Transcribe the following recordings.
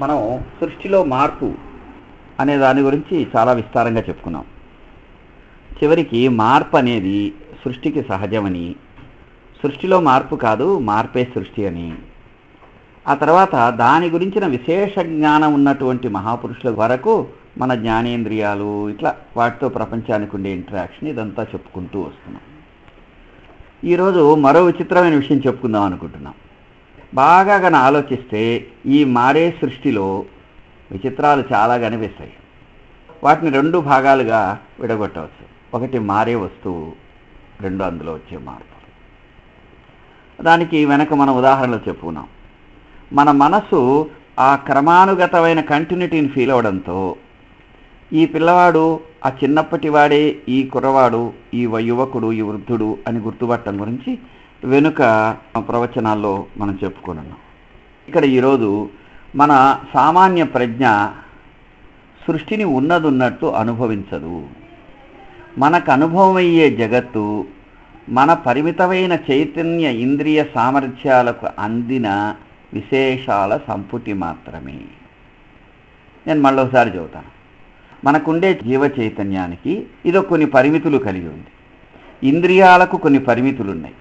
మనం సృష్టిలో మార్పు అనే దాని గురించి చాలా విస్తారంగా చెప్పుకున్నాం. చివరికి మార్పు అనేది సృష్టికి సహజమని సృష్టిలో మార్పు కాదు మార్పే సృష్టి అని. ఆ తర్వాత దాని గురించిన విశేష జ్ఞానం ఉన్నటువంటి మహాపురుషుల వరకు మన జ్ఞానేంద్రియాలు ఇట్లా వాటితో ప్రపంచానికి ఉండే ఇంటరాక్షన్ ఇదంతా చెప్పుకుంటూ వస్తున్నాం. ఈరోజు మరో విచిత్రమైన విషయం చెప్పుకుందాం అనుకుంటున్నాం. బాగా గన ఆలోచిస్తే ఈ మారే సృష్టిలో విచిత్రాలు చాలా కనిపిస్తాయి వాటిని రెండు భాగాలుగా విడగొట్టవచ్చు. ఒకటి మారే వస్తువు రెండు అందులో వచ్చే మార్పులు. దానికి వెనక మనం ఉదాహరణలు చెప్పుకున్నాం. మన మనసు ఆ క్రమానుగతమైన కంటిన్యూటీని ఫీల్ అవడంతో ఈ పిల్లవాడు ఆ చిన్నప్పటి వాడే ఈ కుర్రవాడు ఈ యువకుడు ఈ వృద్ధుడు అని గుర్తుపట్టడం గురించి వెనుక ప్రవచనాల్లో మనం చెప్పుకున్నాం ఇక్కడ ఈరోజు మన సామాన్య ప్రజ్ఞ సృష్టిని ఉన్నదున్నట్టు అనుభవించదు. మనకు అనుభవమయ్యే జగత్తు మన పరిమితమైన చైతన్య ఇంద్రియ సామర్థ్యాలకు అందిన విశేషాల సంపుటి మాత్రమే. నేను మళ్ళొకసారి చెబుతాను. మనకుండే జీవ చైతన్యానికి ఇదో కొన్ని పరిమితులు కలిగి ఉంది. ఇంద్రియాలకు కొన్ని పరిమితులు ఉన్నాయి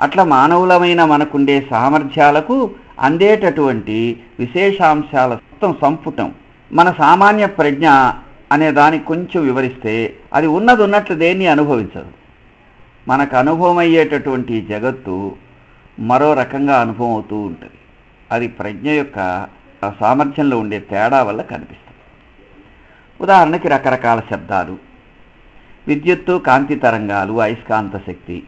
అట్లా మానవులమైన మనకుండే సామర్థ్యాలకు అందేటటువంటి విశేషాంశాల మొత్తం సంపుటం. మన సామాన్య ప్రజ్ఞ అనే దానికి కొంచెం వివరిస్తే అది ఉన్నది ఉన్నట్లు దేన్ని అనుభవించదు. మనకు అనుభవం అయ్యేటటువంటి జగత్తు మరో రకంగా అనుభవం అవుతూ ఉంటుంది. అది ప్రజ్ఞ యొక్క సామర్థ్యంలో ఉండే తేడా వల్ల కనిపిస్తుంది. ఉదాహరణకి రకరకాల శబ్దాలు. విద్యుత్తు కాంతి తరంగాలు అయస్కాంత శక్తి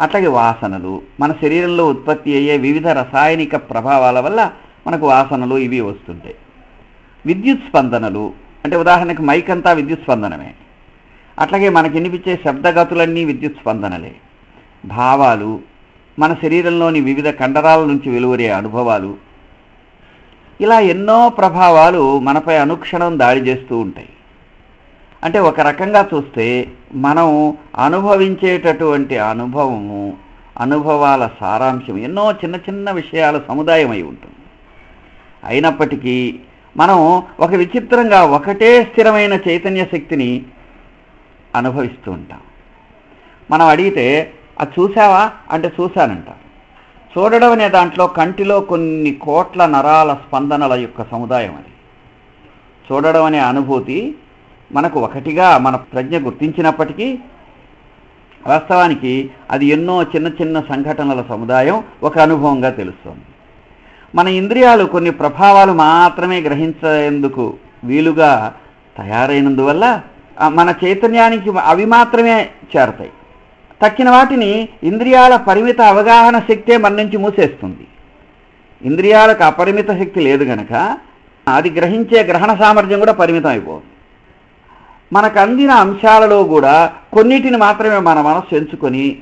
అట్లాగే వాసనలు మన శరీరంలో ఉత్పత్తి అయ్యే వివిధ రసాయనిక ప్రభావాల వల్ల మనకు వాసనలు ఇవి వస్తుంటాయి. విద్యుత్ స్పందనలు అంటే ఉదాహరణకు మైక్ అంతా విద్యుత్ స్పందనమే. అట్లాగే మనకి వినిపించే శబ్దగతులన్నీ విద్యుత్ స్పందనలే. భావాలు మన శరీరంలోని వివిధ కండరాల నుంచి వెలువరే అనుభవాలు. ఇలా ఎన్నో ప్రభావాలు మనపై అనుక్షణం దాడి చేస్తూ ఉంటాయి. అంటే ఒక రకంగా చూస్తే మనం అనుభవించేటటువంటి అనుభవము అనుభవాల సారాంశం ఎన్నో చిన్న చిన్న విషయాల సముదాయం అయి ఉంటుంది. అయినప్పటికీ మనం ఒక విచిత్రంగా ఒకటే స్థిరమైన చైతన్య శక్తిని అనుభవిస్తూ ఉంటాం. మనం అడిగితే అది చూసావా? అంటే చూశానంట చూడడం అనే దాంట్లో కంటిలో కొన్ని కోట్ల నరాల స్పందనల యొక్క సముదాయం అది. చూడడం అనే అనుభూతి మనకు ఒకటిగా మన ప్రజ్ఞ గుర్తించినప్పటికీ వాస్తవానికి అది ఎన్నో చిన్న చిన్న సంఘటనల సముదాయం ఒక అనుభవంగా తెలుస్తుంది. మన ఇంద్రియాలు కొన్ని ప్రభావాలు మాత్రమే గ్రహించేందుకు వీలుగా తయారైనందువల్ల మన చైతన్యానికి అవి మాత్రమే చేరతాయి. తక్కిన వాటిని ఇంద్రియాల పరిమిత అవగాహన శక్తే మన నుంచి మూసేస్తుంది. ఇంద్రియాలకు అపరిమిత శక్తి లేదు గనక అది గ్రహించే గ్రహణ సామర్థ్యం కూడా పరిమితం అయిపోతుంది మనకు అందిన అంశాలలో కూడా కొన్నిటిని మాత్రమే మన మనస్సు ఎంచుకొని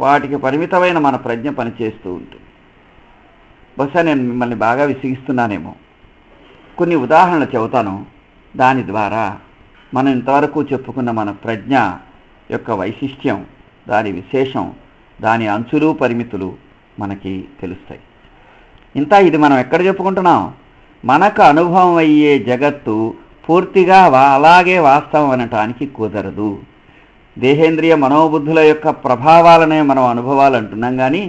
వాటికి పరిమితమైన మన ప్రజ్ఞ పనిచేస్తూ ఉంటుంది. బహుశా నేను మిమ్మల్ని బాగా విసిగిస్తున్నానేమో. కొన్ని ఉదాహరణలు చెబుతాను. దాని ద్వారా మనం ఇంతవరకు చెప్పుకున్న మన ప్రజ్ఞ యొక్క వైశిష్ట్యం దాని విశేషం దాని అంచులు పరిమితులు మనకి తెలుస్తాయి. ఇంత ఇది మనం ఎక్కడ చెప్పుకుంటున్నాం? మనకు అనుభవం అయ్యే జగత్తు పూర్తిగా అలాగే వాస్తవం అనటానికి కుదరదు. దేహేంద్రియ మనోబుద్ధుల యొక్క ప్రభావాలనే మనం అనుభవాలు అంటున్నాం కానీ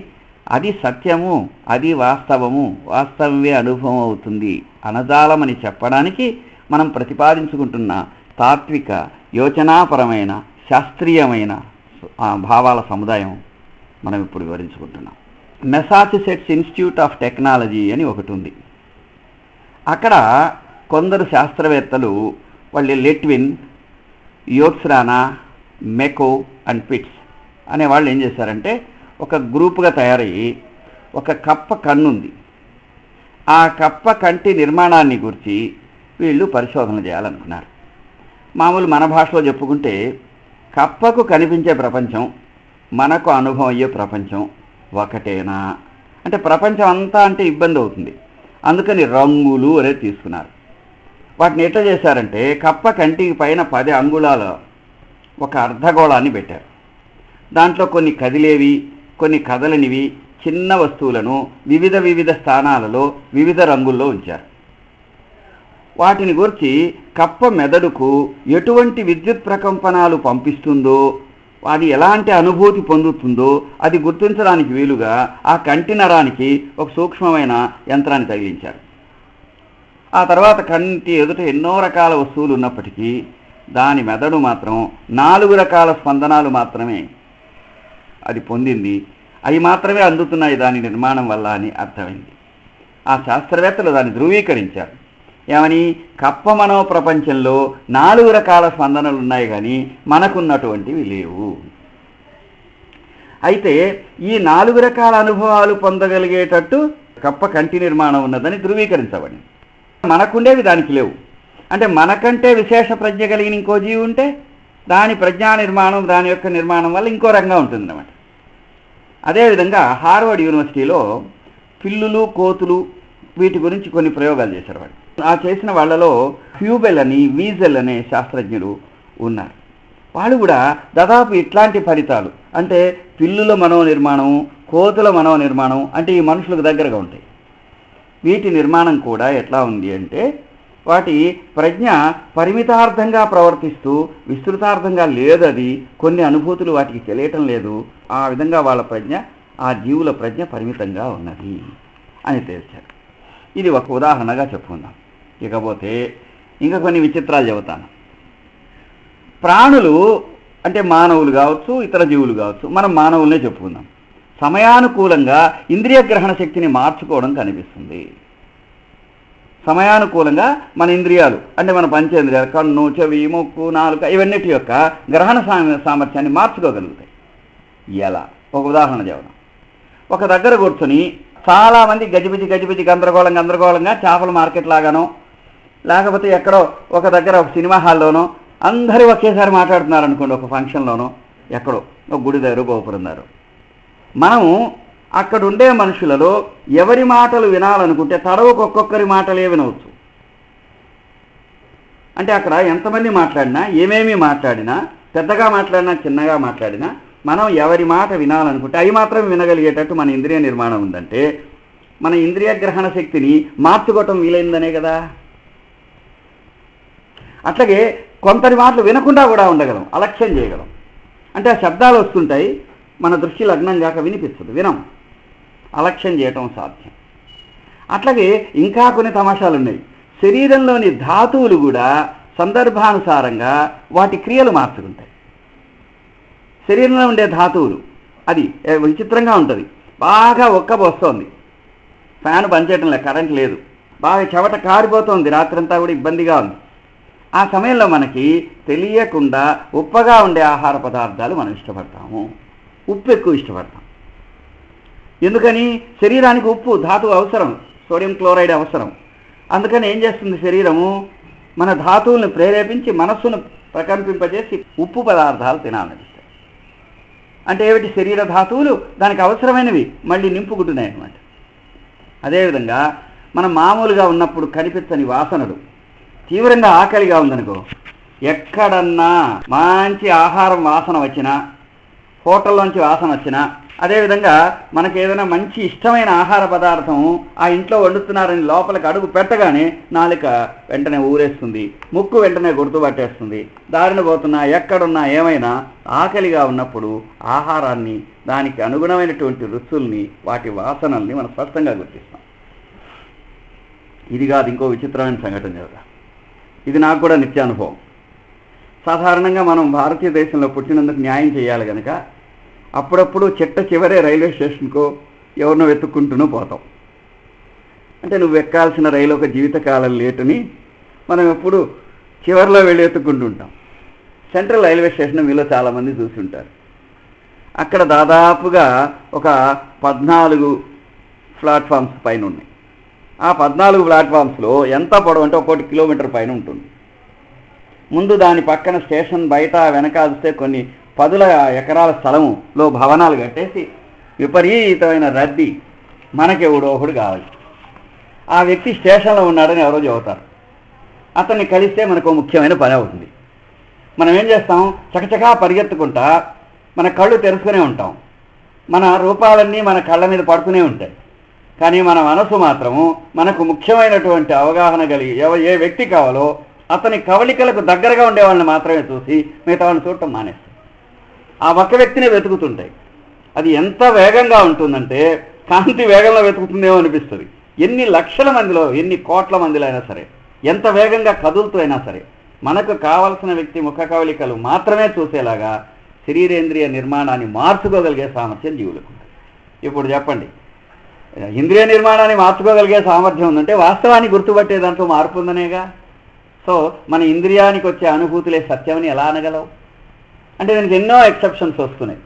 అది సత్యము అది వాస్తవము వాస్తవమే అనుభవం అవుతుంది అనజాలమని చెప్పడానికి మనం ప్రతిపాదించుకుంటున్న తాత్విక యోచనాపరమైన శాస్త్రీయమైన భావాల సముదాయం మనం ఇప్పుడు వివరించుకుంటున్నాం. మెసాచుసెట్స్ ఇన్స్టిట్యూట్ ఆఫ్ టెక్నాలజీ అని ఒకటి ఉంది. అక్కడ కొందరు శాస్త్రవేత్తలు వాళ్ళు లెట్విన్ యోత్స్రానా మెకో అండ్ పిట్స్ అనే వాళ్ళు ఏం చేశారంటే ఒక గ్రూపుగా తయారయ్యి ఒక కప్ప కన్నుంది. ఆ కప్ప కంటి నిర్మాణాన్ని గురించి వీళ్ళు పరిశోధన చేయాలనుకున్నారు. మామూలు మన భాషలో చెప్పుకుంటే కప్పకు కనిపించే ప్రపంచం మనకు అనుభవం అయ్యే ప్రపంచం ఒకటేనా? అంటే ప్రపంచం అంతా అంటే ఇబ్బంది అవుతుంది. అందుకని రంగులు అనేది తీసుకున్నారు. వాటిని ఎట్లా చేశారంటే కప్ప కంటికి పైన పది అంగుళాల ఒక అర్ధగోళాన్ని పెట్టారు. దాంట్లో కొన్ని కదిలేవి కొన్ని కదలనివి చిన్న వస్తువులను వివిధ వివిధ స్థానాలలో వివిధ రంగుల్లో ఉంచారు. వాటిని గురించి కప్ప మెదడుకు ఎటువంటి విద్యుత్ ప్రకంపనాలు పంపిస్తుందో అది ఎలాంటి అనుభూతి పొందుతుందో అది గుర్తించడానికి వీలుగా ఆ కంటి నరానికి ఒక సూక్ష్మమైన యంత్రాన్ని తగిలించారు. ఆ తర్వాత కంటి ఎదుట ఎన్నో రకాల వస్తువులు ఉన్నప్పటికీ దాని మెదడు మాత్రం నాలుగు రకాల స్పందనాలు మాత్రమే అది పొందింది. అవి మాత్రమే అందుతున్నాయి దాని నిర్మాణం వల్ల అని అర్థమైంది. ఆ శాస్త్రవేత్తలు దాన్ని ధృవీకరించారు. ఏమని? కప్ప మనో ప్రపంచంలో నాలుగు రకాల స్పందనలు ఉన్నాయి కానీ మనకున్నటువంటివి లేవు. అయితే ఈ నాలుగు రకాల అనుభవాలు పొందగలిగేటట్టు కప్ప కంటి నిర్మాణం ఉన్నదని ధృవీకరించబడింది. మనకుండేవి దానికి లేవు. అంటే మనకంటే విశేష ప్రజ్ఞ కలిగిన ఇంకో జీవి ఉంటే దాని ప్రజ్ఞా నిర్మాణం దాని యొక్క నిర్మాణం వల్ల ఇంకో రంగా ఉంటుంది అనమాట అదేవిధంగా హార్వర్డ్ యూనివర్సిటీలో పిల్లులు కోతులు వీటి గురించి కొన్ని ప్రయోగాలు చేశారు వాళ్ళు. ఆ చేసిన వాళ్ళలో హ్యూబెల్ అని వీజెల్ అనే శాస్త్రజ్ఞులు ఉన్నారు. వాళ్ళు కూడా దాదాపు ఇట్లాంటి ఫలితాలు. అంటే పిల్లుల మనో నిర్మాణం కోతుల మనో నిర్మాణం అంటే ఈ మనుషులకు దగ్గరగా ఉంటాయి. వీటి నిర్మాణం కూడా ఎట్లా ఉంది అంటే వాటి ప్రజ్ఞ పరిమితార్థంగా ప్రవర్తిస్తూ విస్తృతార్థంగా లేదది కొన్ని అనుభూతులు వాటికి తెలియటం లేదు ఆ విధంగా వాళ్ళ ప్రజ్ఞ ఆ జీవుల ప్రజ్ఞ పరిమితంగా ఉన్నది అని తేల్చారు. ఇది ఒక ఉదాహరణగా చెప్పుకుందాం. ఇకపోతే ఇంకా కొన్ని విచిత్రాలు చెబుతాను. ప్రాణులు అంటే మానవులు కావచ్చు ఇతర జీవులు కావచ్చు మనం మానవులనే చెప్పుకుందాం. సమయానుకూలంగా ఇంద్రియ గ్రహణ శక్తిని మార్చుకోవడం కనిపిస్తుంది. సమయానుకూలంగా మన ఇంద్రియాలు అంటే మన పంచేంద్రియాలు కన్ను చెవి ముక్కు నాలుక ఇవన్నిటి యొక్క గ్రహణ సామర్థ్యాన్ని మార్చుకోగలుగుతాయి. ఎలా? ఒక ఉదాహరణ చెప్పడం ఒక దగ్గర కూర్చొని చాలామంది గజిబిజి గజిబిజి గందరగోళం గందరగోళంగా చేపల మార్కెట్ లాగానో లేకపోతే ఎక్కడో ఒక దగ్గర ఒక సినిమా హాల్లోనో అందరూ ఒకేసారి మాట్లాడుతున్నారు అనుకోండి ఒక ఫంక్షన్లోనో ఎక్కడో ఒక గుడి దగ్గర గోపురం దగ్గర. మనము అక్కడ ఉండే మనుషులలో ఎవరి మాటలు వినాలనుకుంటే తడవకు ఒక్కొక్కరి మాటలే వినవచ్చు. అంటే అక్కడ ఎంతమంది మాట్లాడినా ఏమేమి మాట్లాడినా పెద్దగా మాట్లాడినా చిన్నగా మాట్లాడినా మనం ఎవరి మాట వినాలనుకుంటే అవి మాత్రం వినగలిగేటట్టు మన ఇంద్రియ నిర్మాణం ఉందంటే మన ఇంద్రియ గ్రహణ శక్తిని మార్చుకోవటం వీలైందనే కదా. అట్లాగే కొంతటి మాటలు వినకుండా కూడా ఉండగలం అలక్ష్యం చేయగలం. అంటే ఆ శబ్దాలు వస్తుంటాయి మన దృష్టి లగ్నం కాక వినిపిస్తుంది వినం. అలక్ష్యం చేయటం సాధ్యం. అట్లాగే ఇంకా కొన్ని తమాషాలు ఉన్నాయి. శరీరంలోని ధాతువులు కూడా సందర్భానుసారంగా వాటి క్రియలు మార్చుకుంటాయి. శరీరంలో ఉండే ధాతువులు అది విచిత్రంగా ఉంటుంది. బాగా ఒక్కబోస్తోంది. ఫ్యాన్ పనిచేయటం లేదు కరెంట్ లేదు. బాగా చెమట కారిపోతోంది రాత్రంతా కూడా ఇబ్బందిగా ఉంది. ఆ సమయంలో మనకి తెలియకుండా ఉప్పగా ఉండే ఆహార పదార్థాలు మనం ఇష్టపడతాము. ఉప్పు ఎక్కువ ఇష్టపడతాం. ఎందుకని? శరీరానికి ఉప్పు ధాతువు అవసరం సోడియం క్లోరైడ్ అవసరం. అందుకని ఏం చేస్తుంది శరీరము? మన ధాతువుల్ని ప్రేరేపించి మనస్సును ప్రకంపింపజేసి ఉప్పు పదార్థాలు తినాలనిపిస్తాయి. అంటే ఏమిటి? శరీర ధాతువులు దానికి అవసరమైనవి మళ్ళీ నింపుకుంటున్నాయి అన్నమాట. అదేవిధంగా మనం మామూలుగా ఉన్నప్పుడు కనిపించని వాసనలు తీవ్రంగా ఆకలిగా ఉందనుకో ఎక్కడన్నా మంచి ఆహారం వాసన వచ్చినా హోటల్లోంచి వాసన వచ్చినా అదేవిధంగా మనకి ఏదైనా మంచి ఇష్టమైన ఆహార పదార్థం ఆ ఇంట్లో వండుతున్నారని లోపలికి అడుగు పెట్టగానే నాలుక వెంటనే ఊరేస్తుంది ముక్కు వెంటనే గుర్తుపట్టేస్తుంది. దారిన పోతున్నా ఎక్కడున్నా ఏమైనా ఆకలిగా ఉన్నప్పుడు ఆహారాన్ని దానికి అనుగుణమైనటువంటి రుచుల్ని వాటి వాసనల్ని మనం స్పష్టంగా గుర్తిస్తాం. ఇది కాదు ఇంకో విచిత్రమైన సంఘటన చెబుతా ఇది నాకు కూడా నిత్యానుభవం. సాధారణంగా మనం భారతీయ దేశంలో పుట్టినందుకు న్యాయం చేయాలి కనుక అప్పుడప్పుడు చిట్ట చివరే రైల్వే స్టేషన్కో ఎవరినో వెతుక్కుంటూనూ పోతాం. అంటే నువ్వు ఎక్కాల్సిన రైలు ఒక జీవితకాలం లేటుని మనం ఎప్పుడు చివరిలో వెళ్ళి ఎత్తుకుంటూ ఉంటాం సెంట్రల్ రైల్వే స్టేషన్ మీలో చాలామంది చూసి ఉంటారు అక్కడ దాదాపుగా ఒక పద్నాలుగు ప్లాట్ఫామ్స్ పైన ఉన్నాయి. ఆ పద్నాలుగు ప్లాట్ఫామ్స్లో ఎంత పొడవు అంటే ఒక్కోటి కిలోమీటర్ పైన ఉంటుంది. ముందు దాని పక్కన స్టేషన్ బయట వెనక చూస్తే కొన్ని పదుల ఎకరాల స్థలములో భవనాలు కట్టేసి విపరీతమైన రద్దీ మనకెవడో ఒకడు కావాలి. ఆ వ్యక్తి స్టేషన్లో ఉన్నాడని ఎవరో చెబుతారు. అతన్ని కలిస్తే మనకు ముఖ్యమైన పని అవుతుంది. మనం ఏం చేస్తాం? చకచకా పరిగెత్తుకుంటా మన కళ్ళు తెరుచుకునే ఉంటాం. మన రూపాలన్నీ మన కళ్ళ మీద పడుతూనే ఉంటాయి. కానీ మన మనసు మాత్రము మనకు ముఖ్యమైనటువంటి అవగాహన కలిగి ఎవ ఏ వ్యక్తి కావాలో అతని కవలికలకు దగ్గరగా ఉండేవాళ్ళని మాత్రమే చూసి మిగతా వాళ్ళని చూడటం మానేస్తాం. ఆ ఒక్క వ్యక్తిని వెతుకుతుంటాయి. అది ఎంత వేగంగా ఉంటుందంటే కాంతి వేగంలో వెతుకుతుందేమో అనిపిస్తుంది. ఎన్ని లక్షల మందిలో ఎన్ని కోట్ల మందిలో అయినా సరే ఎంత వేగంగా కదులుతూ అయినా సరే మనకు కావలసిన వ్యక్తి ముఖ కవలికలు మాత్రమే చూసేలాగా శరీరేంద్రియ నిర్మాణాన్ని మార్చుకోగలిగే సామర్థ్యం జీవులకు ఇప్పుడు చెప్పండి. ఇంద్రియ నిర్మాణాన్ని మార్చుకోగలిగే సామర్థ్యం ఉందంటే వాస్తవాన్ని గుర్తుపట్టే దాంట్లో మార్పు ఉందనేగా? సో మన ఇంద్రియానికి వచ్చే అనుభూతులే సత్యమని ఎలా అనగలవు? అంటే దానికి ఎన్నో ఎక్సెప్షన్స్ వస్తున్నాయి.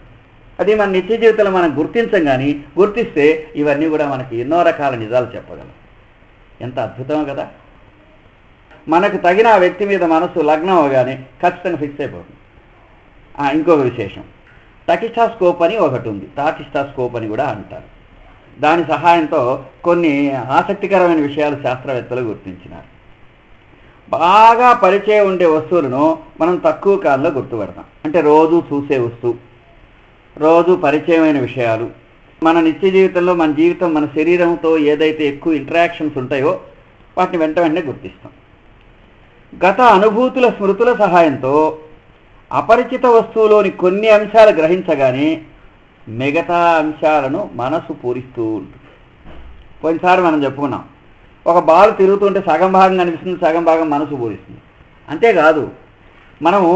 అది మన నిత్య జీవితంలో మనం గుర్తించం కానీ గుర్తిస్తే ఇవన్నీ కూడా మనకి ఎన్నో రకాల నిజాలు చెప్పగలం. ఎంత అద్భుతం కదా. మనకు తగిన ఆ వ్యక్తి మీద మనసు లగ్నం అవగానే ఖచ్చితంగా ఫిక్స్ అయిపోతుంది. ఇంకొక విశేషం. టకిస్టాస్కోప్ అని ఒకటి ఉంది. టాకిస్టాస్కోప్ అని కూడా అంటారు. దాని సహాయంతో కొన్ని ఆసక్తికరమైన విషయాలు శాస్త్రవేత్తలు గుర్తించినారు. బాగా పరిచయం ఉండే వస్తువులను మనం తక్కువ కాలంలో గుర్తుపడతాం. అంటే రోజు చూసే వస్తువు రోజు పరిచయమైన విషయాలు. మన నిత్య జీవితంలో మన జీవితం మన శరీరంతో ఏదైతే ఎక్కువ ఇంటరాక్షన్స్ ఉంటాయో వాటిని వెంట వెంటనే గుర్తిస్తాం. గత అనుభూతుల స్మృతుల సహాయంతో అపరిచిత వస్తువులోని కొన్ని అంశాలు గ్రహించగానే మిగతా అంశాలను మనసు పూరిస్తూ ఉంటుంది. కొన్నిసారి మనం చెప్పుకున్నాం ఒక బాల్ తిరుగుతుంటే సగం భాగం కనిపిస్తుంది సగం భాగం మనసు పూరిస్తుంది అంతేకాదు మనము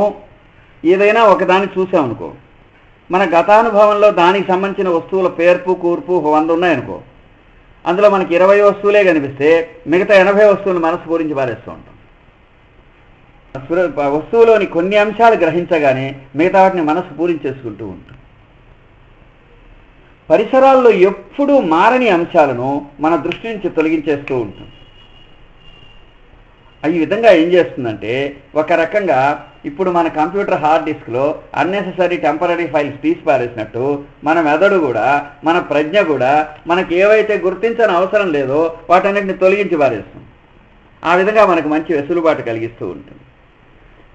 ఏదైనా ఒకదాన్ని చూసామనుకో మన గతానుభవంలో దానికి సంబంధించిన వస్తువుల పేర్పు కూర్పు ఒక వంద ఉన్నాయనుకో అందులో మనకి ఇరవై వస్తువులే కనిపిస్తే మిగతా ఎనభై వస్తువులు మనసు పూరించి పారేస్తూ ఉంటాం. వస్తువులోని కొన్ని అంశాలు గ్రహించగానే మిగతా వాటిని మనసు పూరించేసుకుంటూ ఉంటాం. పరిసరాల్లో ఎప్పుడూ మారని అంశాలను మన దృష్టి నుంచి తొలగించేస్తూ ఉంటుంది. ఈ విధంగా ఏం చేస్తుందంటే ఒక రకంగా ఇప్పుడు మన కంప్యూటర్ హార్డ్ డిస్క్లో అన్నెసెసరీ టెంపరీ ఫైల్స్ తీసి పారేసినట్టు మన మెదడు కూడా మన ప్రజ్ఞ కూడా మనకి ఏవైతే గుర్తించని అవసరం లేదో వాటన్నిటిని తొలగించి పారేస్తుంది. ఆ విధంగా మనకు మంచి వెసులుబాటు కలిగిస్తూ ఉంటుంది.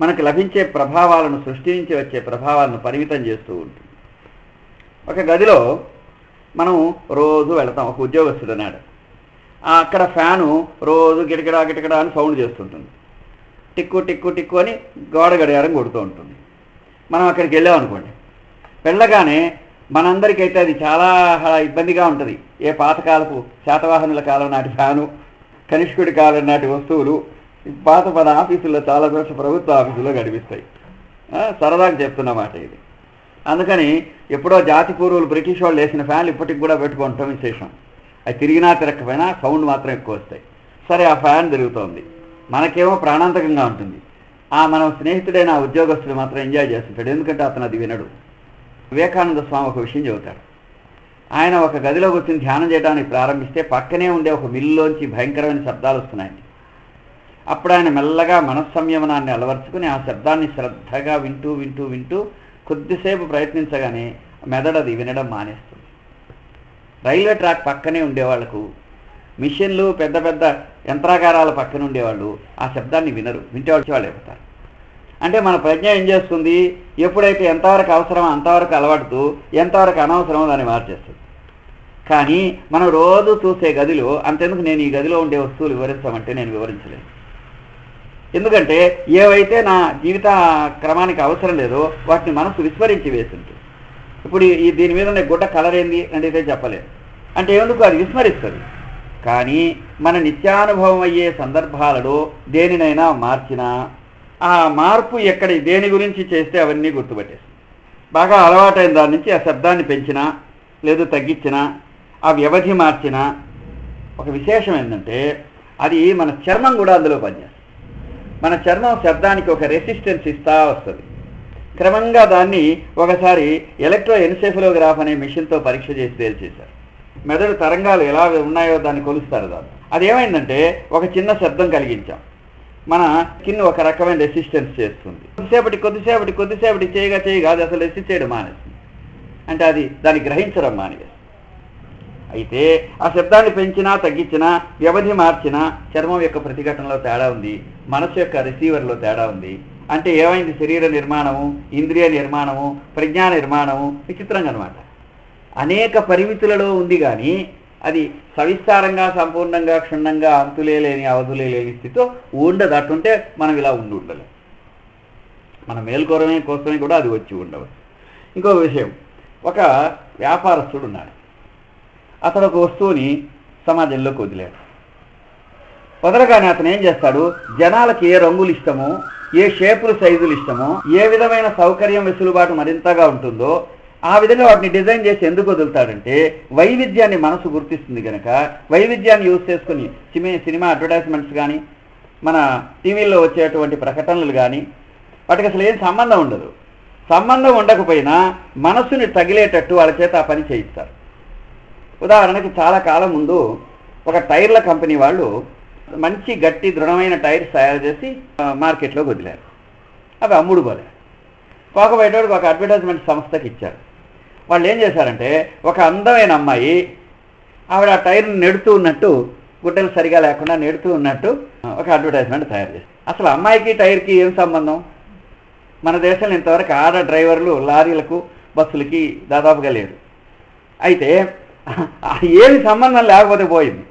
మనకు లభించే ప్రభావాలను సృష్టించి వచ్చే ప్రభావాలను పరిమితం చేస్తూ ఉంటుంది. ఒక గదిలో మనం రోజు వెళతాం ఒక ఉద్యోగస్తుడు అన్నాడు. అక్కడ ఫ్యాను రోజు గిటగిడా గిటగిడా అని సౌండ్ చేస్తుంటుంది. టిక్కు టిక్కు టిక్కు అని గోడ గడియారం కొడుతూ ఉంటుంది. మనం అక్కడికి వెళ్ళాం అనుకోండి. వెళ్ళగానే మనందరికైతే అది చాలా ఇబ్బందిగా ఉంటుంది. ఏ పాతకాలపు శాతవాహనుల కాలం నాటి ఫ్యాను కనిష్కుడి కాలం నాటి వస్తువులు పాత పద ఆఫీసుల్లో చాలా చోట్ల ప్రభుత్వ ఆఫీసుల్లో కనిపిస్తాయి సరదాగా చెప్తున్నమాట ఇది. అందుకని ఎప్పుడో జాతి పూర్వులు బ్రిటిష్ వాళ్ళు వేసిన ఫ్యాన్లు ఇప్పటికి కూడా పెట్టుకుంటాం విశేషం. అది తిరిగినా తిరగకపోయినా సౌండ్ మాత్రం ఎక్కువ వస్తాయి. సరే ఆ ఫ్యాన్ తిరుగుతోంది. మనకేమో ప్రాణాంతకంగా ఉంటుంది. ఆ మనం స్నేహితుడైన ఆ ఉద్యోగస్తుడు మాత్రం ఎంజాయ్ చేస్తుంటాడు. ఎందుకంటే అతను అది వినడు. వివేకానంద స్వామి ఒక విషయం చెబుతాడు. ఆయన ఒక గదిలో కూర్చొని ధ్యానం చేయడానికి ప్రారంభిస్తే పక్కనే ఉండే ఒక మిల్లులోంచి భయంకరమైన శబ్దాలు వస్తున్నాయండి అప్పుడు ఆయన మెల్లగా మనస్సంయమనాన్ని అలవర్చుకుని ఆ శబ్దాన్ని శ్రద్ధగా వింటూ వింటూ వింటూ కొద్దిసేపు ప్రయత్నించగానే మెదడు అది వినడం మానేస్తుంది. రైల్వే ట్రాక్ పక్కనే ఉండేవాళ్ళకు మిషన్లు పెద్ద పెద్ద యంత్రాగారాల పక్కన ఉండేవాళ్ళు ఆ శబ్దాన్ని వినరు వింటే వాళ్ళు ఎక్కుతారు. అంటే మన ప్రజ్ఞ ఏం చేస్తుంది? ఎప్పుడైతే ఎంతవరకు అవసరమో అంతవరకు అలవాటుతూ ఎంతవరకు అనవసరమో దాన్ని మార్చేస్తుంది. కానీ మనం రోజు చూసే గదిలో అంతెందుకు నేను ఈ గదిలో ఉండే వస్తువులు వివరిస్తామంటే నేను వివరించలేను. ఎందుకంటే ఏవైతే నా జీవిత క్రమానికి అవసరం లేదో వాటిని మనసు విస్మరించి వేసింది. ఇప్పుడు ఈ- దీని మీద ఉండే గుడ్డ కలర్ ఏంది అంటే అయితే చెప్పలేదు అంటే ఎందుకు అది విస్మరిస్తుంది? కానీ మన నిత్యానుభవం అయ్యే సందర్భాలలో దేనినైనా మార్చినా ఆ మార్పు ఎక్కడ దేని గురించి చేస్తే అవన్నీ గుర్తుపట్టేస్తుంది. బాగా అలవాటైన దాని నుంచి ఆ శబ్దాన్ని పెంచినా లేదు తగ్గించినా ఆ వ్యవధి మార్చినా ఒక విశేషం ఏంటంటే అది మన చర్మం కూడా అందులో పనిచేస్తుంది. మన చర్మం శబ్దానికి ఒక రెసిస్టెన్స్ ఇస్తా వస్తుంది. క్రమంగా దాన్ని ఒకసారి ఎలక్ట్రో ఎన్సెఫలోగ్రాఫ్ అనే మిషన్తో పరీక్ష చేసి తేల్చేశారు. మెదడు తరంగాలు ఎలా ఉన్నాయో దాన్ని కొలుస్తారు దాన్ని. అదేమైందంటే ఒక చిన్న శబ్దం కలిగించాం. మన స్కిన్ ఒక రకమైన రెసిస్టెన్స్ చేస్తుంది. కొద్దిసేపటి కొద్దిసేపటి కొద్దిసేపటి చేయగా చేయగా అది అసలు రెసిస్ట్ చేయడం మానేస్తుంది అంటే అది దాన్ని గ్రహించడం మానేస్తుంది అయితే ఆ శబ్దాన్ని పెంచినా తగ్గించినా వ్యవధి మార్చినా చర్మం యొక్క ప్రతిఘటనలో తేడా ఉంది మనసు యొక్క రిసీవర్లో తేడా ఉంది. అంటే ఏమైంది? శరీర నిర్మాణము ఇంద్రియ నిర్మాణము ప్రజ్ఞా నిర్మాణము విచిత్రంగా అనమాట అనేక పరిమితులలో ఉంది కానీ అది సవిస్తారంగా సంపూర్ణంగా క్షుణ్ణంగా అంతులే లేని అవధులే లేని స్థితితో ఉండదు. అటుంటే మనం ఇలా ఉండి ఉండలేం. మన మేల్కొరమే కోసమే కూడా అది వచ్చి ఉండవచ్చు. ఇంకో విషయం ఒక వ్యాపారస్తుడు ఉన్నాడు. అతడు ఒక వస్తువుని సమాజంలోకి వదిలాడు. వదలగానే అతను ఏం చేస్తాడు? జనాలకి ఏ రంగులు ఇష్టమో ఏ షేపులు సైజులు ఇష్టమో ఏ విధమైన సౌకర్యం వెసులుబాటు మరింతగా ఉంటుందో ఆ విధంగా వాటిని డిజైన్ చేసి ఎందుకు వదులుతాడంటే వైవిధ్యాన్ని మనసు గుర్తిస్తుంది కనుక వైవిధ్యాన్ని యూజ్ చేసుకుని సినిమా సినిమా అడ్వర్టైజ్మెంట్స్ కానీ మన టీవీల్లో వచ్చేటువంటి ప్రకటనలు కానీ వాటికి అసలు ఏం సంబంధం ఉండదు. సంబంధం ఉండకపోయినా మనసుని తగిలేటట్టు వాళ్ళ చేత ఆ పని చేయిస్తారు. ఉదాహరణకి చాలా కాలం ముందు ఒక టైర్ల కంపెనీ వాళ్ళు మంచి గట్టి దృఢమైన టైర్స్ తయారు చేసి మార్కెట్లోకి వదిలారు. అవి అమ్ముడు పోలే. పోకపోయేటోడికి ఒక అడ్వర్టైజ్మెంట్ సంస్థకి ఇచ్చారు. వాళ్ళు ఏం చేశారంటే ఒక అందమైన అమ్మాయి ఆవిడ ఆ టైర్ని నెడుతూ ఉన్నట్టు గుడ్డలు సరిగా లేకుండా నెడుతూ ఉన్నట్టు ఒక అడ్వర్టైజ్మెంట్ తయారు చేశారు. అసలు అమ్మాయికి టైర్కి ఏం సంబంధం? మన దేశంలో ఇంతవరకు ఆడ డ్రైవర్లు లారీలకు బస్సులకి దాదాపుగా లేరు. అయితే ఏమి సంబంధం లేకపోతే పోయింది.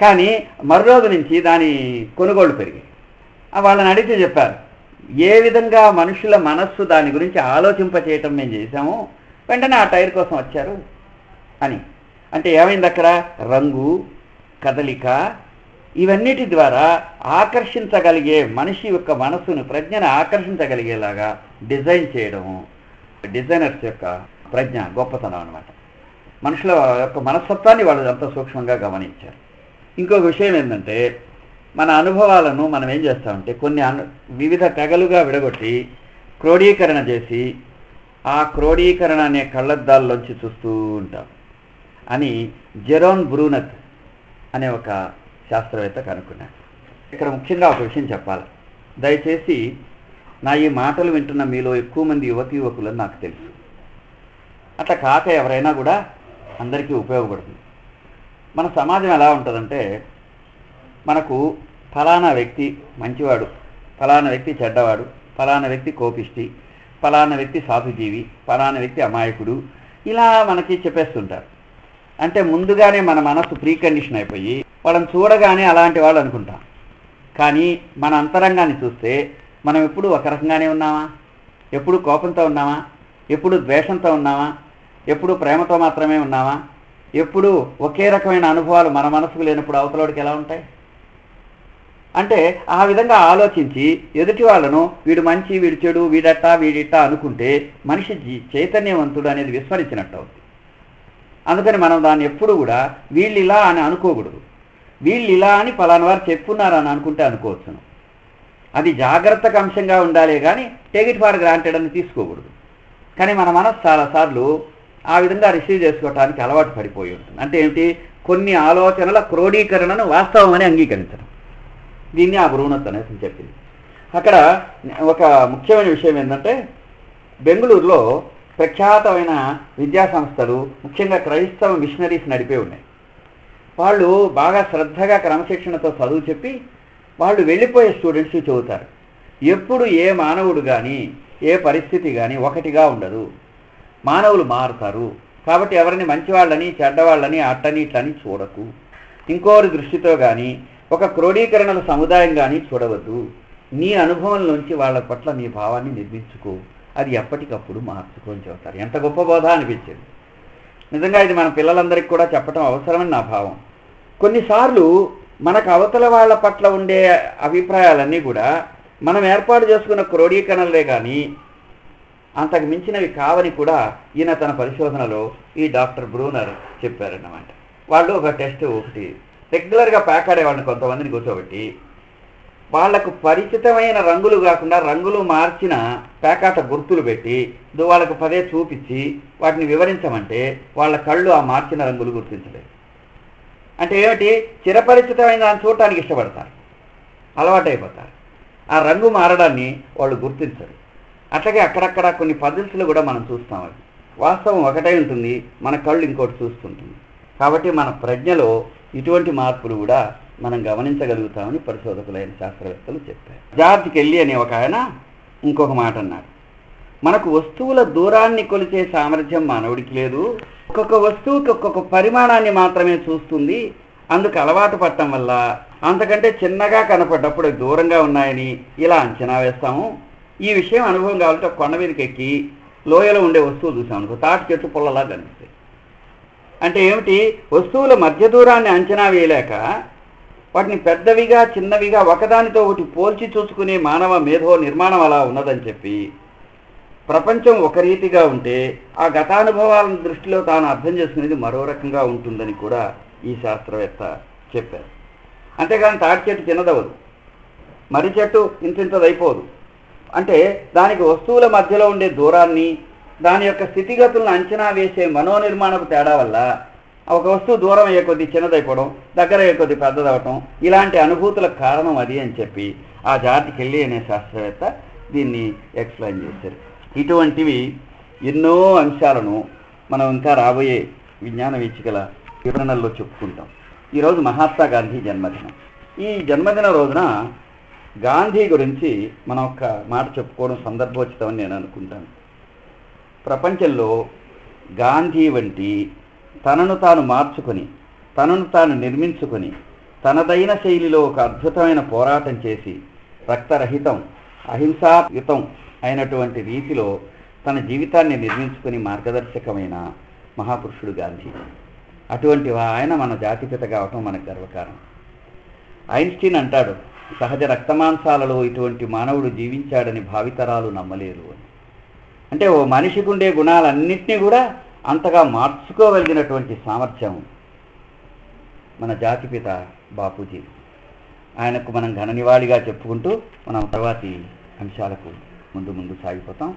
కానీ మరురోజు నుంచి దాని కొనుగోళ్ళు పెరిగాయి వాళ్ళని అడిగితే చెప్పారు ఏ విధంగా మనుషుల మనస్సు దాని గురించి ఆలోచింపచేయటం మేము చేశాము వెంటనే ఆ టైర్ కోసం వచ్చారు అని. అంటే ఏమైంది అక్కడ? రంగు కదలిక ఇవన్నిటి ద్వారా ఆకర్షించగలిగే మనిషి యొక్క మనస్సును ప్రజ్ఞను ఆకర్షించగలిగేలాగా డిజైన్ చేయడము డిజైనర్స్ యొక్క ప్రజ్ఞ గొప్పతనం అనమాట మనుషుల యొక్క మనస్తత్వాన్ని వాళ్ళు అంత సూక్ష్మంగా గమనించారు. ఇంకొక విషయం ఏంటంటే మన అనుభవాలను మనం ఏం చేస్తామంటే కొన్ని అను వివిధ తెగలుగా విడగొట్టి క్రోడీకరణ చేసి ఆ క్రోడీకరణ అనే కళ్ళద్దాల్లోంచి చూస్తూ ఉంటాం. అని జెరోన్ బ్రూనత్ అనే ఒక శాస్త్రవేత్త కనుక్కున్నాడు ఇక్కడ ముఖ్యంగా ఒక విషయం చెప్పాలి. దయచేసి నా ఈ మాటలు వింటున్న మీలో ఎక్కువ మంది యువతి యువకులని నాకు తెలుసు. అట్లా కాక ఎవరైనా కూడా అందరికీ ఉపయోగపడుతుంది. మన సమాజం ఎలా ఉంటుందంటే మనకు ఫలానా వ్యక్తి మంచివాడు ఫలానా వ్యక్తి చెడ్డవాడు ఫలానా వ్యక్తి కోపిష్టి ఫలానా వ్యక్తి సాధుజీవి ఫలానా వ్యక్తి అమాయకుడు ఇలా మనకి చెప్పేస్తుంటారు. అంటే ముందుగానే మన మనస్సు ప్రీ కండిషన్ అయిపోయి వాళ్ళని చూడగానే అలాంటి వాళ్ళు అనుకుంటాం. కానీ మన అంతరంగాన్ని చూస్తే మనం ఎప్పుడు ఒక రకంగానే ఉన్నామా? ఎప్పుడు కోపంతో ఉన్నామా? ఎప్పుడు ద్వేషంతో ఉన్నామా? ఎప్పుడు ప్రేమతో మాత్రమే ఉన్నామా ఎప్పుడు ఒకే రకమైన అనుభవాలు మన మనసుకు లేనప్పుడు అవతలోడికి ఎలా ఉంటాయి? అంటే ఆ విధంగా ఆలోచించి ఎదుటి వాళ్ళను వీడు మంచి వీడు చెడు వీడట్టా వీడిట్టా అనుకుంటే మనిషి జీ- చైతన్యవంతుడు అనేది విస్మరించినట్టు అవుతుంది అందుకని మనం దాన్ని ఎప్పుడు కూడా వీళ్ళు ఇలా అని అనుకోకూడదు. వీళ్ళు ఇలా అని పలానా వారు చెప్పున్నారని అనుకుంటే అనుకోవచ్చును అది జాగ్రత్తకు అంశంగా ఉండాలి కానీ టేక్ ఇట్ గ్రాంటెడ్ అని తీసుకోకూడదు. కానీ మన మనసు చాలాసార్లు ఆ విధంగా రిసీవ్ చేసుకోవటానికి అలవాటు పడిపోయి ఉంటుంది. అంటే ఏమిటి? కొన్ని ఆలోచనల క్రోడీకరణను వాస్తవం అని అంగీకరించడం. దీన్ని ఆ భ్రూణత్ అనేసి చెప్పింది. అక్కడ ఒక ముఖ్యమైన విషయం ఏంటంటే బెంగళూరులో ప్రఖ్యాతమైన విద్యా సంస్థలు ముఖ్యంగా క్రైస్తవ మిషనరీస్ నడిపే ఉన్నాయి. వాళ్ళు బాగా శ్రద్ధగా క్రమశిక్షణతో చదువు చెప్పి వాళ్ళు వెళ్ళిపోయే స్టూడెంట్స్ చదువుతారు. ఎప్పుడు ఏ మానవుడు కానీ ఏ పరిస్థితి కానీ ఒకటిగా ఉండదు. మానవులు మారుతారు. కాబట్టి ఎవరిని మంచివాళ్ళని చెడ్డవాళ్ళని అట్టని ఇట్లని చూడకు. ఇంకోరి దృష్టితో కానీ ఒక క్రోడీకరణల సముదాయం కానీ చూడవద్దు. నీ అనుభవంలోంచి వాళ్ళ పట్ల నీ భావాన్ని నిర్మించుకో. అది ఎప్పటికప్పుడు మార్చుకొని చెబుతారు. ఎంత గొప్ప బోధ అనిపించింది. నిజంగా ఇది మన పిల్లలందరికీ కూడా చెప్పడం అవసరమని నా భావం. కొన్నిసార్లు మనకు అవతల వాళ్ళ పట్ల ఉండే అభిప్రాయాలన్నీ కూడా మనం ఏర్పాటు చేసుకున్న క్రోడీకరణలే కానీ అంతకు మించినవి కావని కూడా ఈయన తన పరిశోధనలో ఈ డాక్టర్ బ్రూనర్ చెప్పారన్నమాట. వాళ్ళు ఒక టెస్ట్ ఒకటి రెగ్యులర్గా ప్యాకాడే వాళ్ళని కొంతమందిని కూర్చోబెట్టి వాళ్ళకు పరిచితమైన రంగులు కాకుండా రంగులు మార్చిన పేకాట గుర్తులు పెట్టి వాళ్ళకు పదే చూపించి వాటిని వివరించమంటే వాళ్ళ కళ్ళు ఆ మార్చిన రంగులు గుర్తించలేదు అంటే ఏమిటి? చిరపరిచితమైన దాన్ని చూడటానికి ఇష్టపడతారు. అలవాటైపోతారు. ఆ రంగు మారడాన్ని వాళ్ళు గుర్తించరు. అట్లాగే అక్కడక్కడ కొన్ని పద్ధతులు కూడా మనం చూస్తాం అవి. వాస్తవం ఒకటే ఉంటుంది మన కళ్ళు ఇంకోటి చూస్తుంటుంది. కాబట్టి మన ప్రజ్ఞలో ఇటువంటి మార్పులు కూడా మనం గమనించగలుగుతామని పరిశోధకులైన శాస్త్రవేత్తలు చెప్పారు. జార్జ్ కెల్లి అనే ఒక ఆయన ఇంకొక మాట అన్నాడు మనకు వస్తువుల దూరాన్ని కొలిచే సామర్థ్యం మానవుడికి లేదు. ఒక్కొక్క వస్తువుకి ఒక్కొక్క పరిమాణాన్ని మాత్రమే చూస్తుంది. అందుకు అలవాటు పడటం వల్ల అంతకంటే చిన్నగా కనపడ్డప్పుడు దూరంగా ఉన్నాయని ఇలా అంచనా వేస్తాము. ఈ విషయం అనుభవం కావాలంటే కొండ మీదకి ఎక్కి లోయలో ఉండే వస్తువులు చూసాం అనుకో తాటి చెట్టు పొల్లలా కనిపిస్తాయి. అంటే ఏమిటి? వస్తువుల మధ్య దూరాన్ని అంచనా వేయలేక వాటిని పెద్దవిగా చిన్నవిగా ఒకదానితో ఒకటి పోల్చి చూసుకునే మానవ మేధో నిర్మాణం అలా ఉన్నదని చెప్పి ప్రపంచం ఒక రీతిగా ఉంటే ఆ గతానుభవాలను దృష్టిలో తాను అర్థం చేసుకునేది మరో రకంగా ఉంటుందని కూడా ఈ శాస్త్రవేత్త చెప్పారు. అంతేగాని తాటి చెట్టు చిన్నదవదు మర్రి చెట్టు ఇంతింతదైపోదు. అంటే దానికి వస్తువుల మధ్యలో ఉండే దూరాన్ని దాని యొక్క స్థితిగతులను అంచనా వేసే మనోనిర్మాణపు తేడా వల్ల ఒక వస్తువు దూరం అయ్యే కొద్ది చిన్నదైపోవడం దగ్గర అయ్యే కొద్ది పెద్దదవటం ఇలాంటి అనుభూతులకు కారణం అది అని చెప్పి ఆ జాతికి వెళ్ళి అనే శాస్త్రవేత్త దీన్ని ఎక్స్ప్లెయిన్ చేశారు. ఇటువంటివి ఎన్నో అంశాలను మనం ఇంకా రాబోయే విజ్ఞాన వీచికల వివరణల్లో చెప్పుకుంటాం. ఈరోజు మహాత్మా గాంధీ జన్మదినం. ఈ జన్మదిన రోజున గాంధీ గురించి మనం ఒక మాట చెప్పుకోవడం సందర్భోచితమని నేను అనుకుంటాను. ప్రపంచంలో గాంధీ వంటి తనను తాను మార్చుకొని తనను తాను నిర్మించుకొని తనదైన శైలిలో ఒక అద్భుతమైన పోరాటం చేసి రక్తరహితం అహింసాయుతం అయినటువంటి రీతిలో తన జీవితాన్ని నిర్మించుకుని మార్గదర్శకమైన మహాపురుషుడు గాంధీ. అటువంటి ఆయన మన జాతిపిత కావటం మనకు గర్వకారణం. ఐన్స్టీన్ అంటాడు సహజ రక్తమాంసాలలో ఇటువంటి మానవుడు జీవించాడని భావితరాలు నమ్మలేరు అని. అంటే ఓ మనిషికి ఉండే గుణాలన్నింటినీ కూడా అంతగా మార్చుకోగలిగినటువంటి సామర్థ్యం మన జాతిపిత బాపూజీ. ఆయనకు మనం ఘన నివాళిగా చెప్పుకుంటూ మనం తర్వాతి అంశాలకు ముందు ముందు సాగిపోతాం.